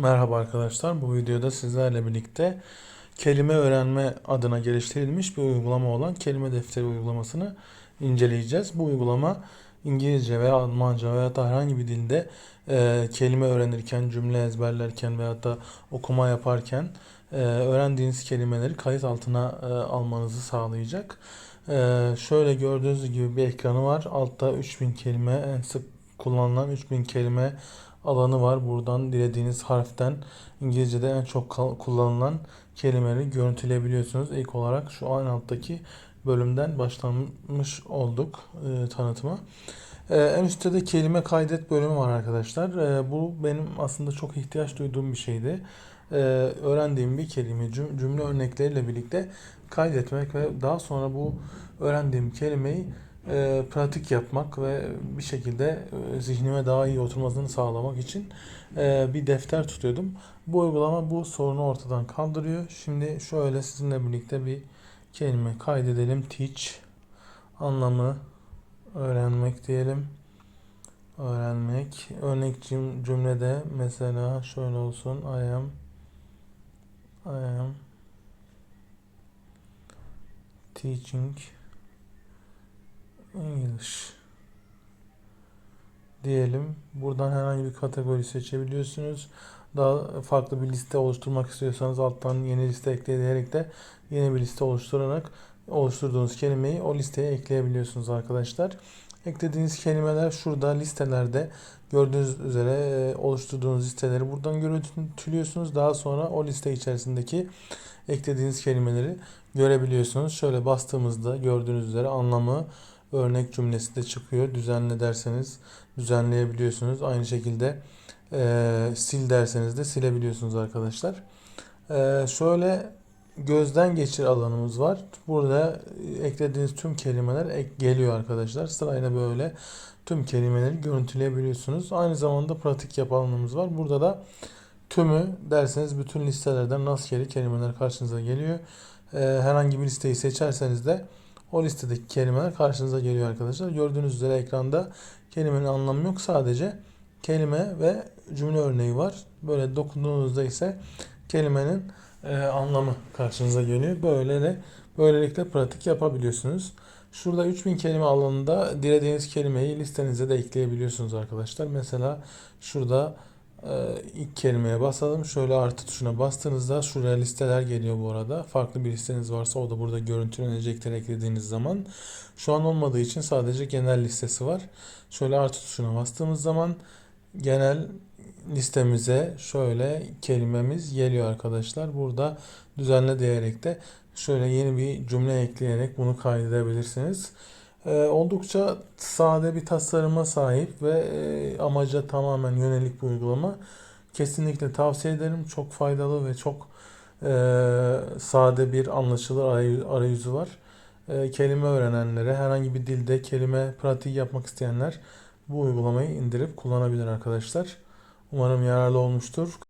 Merhaba arkadaşlar. Bu videoda sizlerle birlikte kelime öğrenme adına geliştirilmiş bir uygulama olan kelime defteri uygulamasını inceleyeceğiz. Bu uygulama İngilizce veya Almanca veya da herhangi bir dilde e, kelime öğrenirken, cümle ezberlerken veya da okuma yaparken e, öğrendiğiniz kelimeleri kayıt altına e, almanızı sağlayacak. E, şöyle gördüğünüz gibi bir ekranı var. Altta 3000 kelime en sık kullanılan 3000 kelime alanı var. Buradan dilediğiniz harften İngilizce'de en çok kullanılan kelimeleri görüntüleyebiliyorsunuz. İlk olarak şu an alttaki bölümden başlamış olduk e, tanıtıma. E, en üstte de kelime kaydet bölümü var arkadaşlar. E, bu benim aslında çok ihtiyaç duyduğum bir şeydi. E, öğrendiğim bir kelime cümle örnekleriyle birlikte kaydetmek ve daha sonra bu öğrendiğim kelimeyi e, pratik yapmak ve bir şekilde e, zihnime daha iyi oturmasını sağlamak için e, bir defter tutuyordum. Bu uygulama bu sorunu ortadan kaldırıyor. Şimdi şöyle sizinle birlikte bir kelime kaydedelim. Teach anlamı öğrenmek diyelim. Öğrenmek. Örnek cümlede mesela şöyle olsun. I am I am teaching English diyelim. Buradan herhangi bir kategori seçebiliyorsunuz. Daha farklı bir liste oluşturmak istiyorsanız alttan yeni liste ekleyerek de yeni bir liste oluşturarak oluşturduğunuz kelimeyi o listeye ekleyebiliyorsunuz arkadaşlar. Eklediğiniz kelimeler şurada listelerde gördüğünüz üzere e, oluşturduğunuz listeleri buradan görüntülüyorsunuz. Daha sonra o liste içerisindeki eklediğiniz kelimeleri görebiliyorsunuz. Şöyle bastığımızda gördüğünüz üzere anlamı örnek cümlesi de çıkıyor. Düzenle derseniz düzenleyebiliyorsunuz. Aynı şekilde e, sil derseniz de silebiliyorsunuz arkadaşlar. E, şöyle gözden geçir alanımız var. Burada eklediğiniz tüm kelimeler ek geliyor arkadaşlar. Sırayla böyle tüm kelimeleri görüntüleyebiliyorsunuz. Aynı zamanda pratik yap alanımız var. Burada da tümü derseniz bütün listelerden rastgele kelimeler karşınıza geliyor. Ee, herhangi bir listeyi seçerseniz de o listedeki kelimeler karşınıza geliyor arkadaşlar. Gördüğünüz üzere ekranda kelimenin anlamı yok. Sadece kelime ve cümle örneği var. Böyle dokunduğunuzda ise kelimenin e, anlamı karşınıza geliyor. Böyle de böylelikle pratik yapabiliyorsunuz. Şurada 3000 kelime alanında dilediğiniz kelimeyi listenize de ekleyebiliyorsunuz arkadaşlar. Mesela şurada ilk kelimeye basalım. Şöyle artı tuşuna bastığınızda şuraya listeler geliyor bu arada. Farklı bir listeniz varsa o da burada görüntülenecektir eklediğiniz zaman. Şu an olmadığı için sadece genel listesi var. Şöyle artı tuşuna bastığımız zaman genel listemize şöyle kelimemiz geliyor arkadaşlar. Burada düzenle diyerek de şöyle yeni bir cümle ekleyerek bunu kaydedebilirsiniz. Ee, oldukça sade bir tasarıma sahip ve e, amaca tamamen yönelik bir uygulama. Kesinlikle tavsiye ederim. Çok faydalı ve çok e, sade bir anlaşılır arayüzü var. E, kelime öğrenenlere, herhangi bir dilde kelime pratiği yapmak isteyenler bu uygulamayı indirip kullanabilir arkadaşlar. Umarım yararlı olmuştur.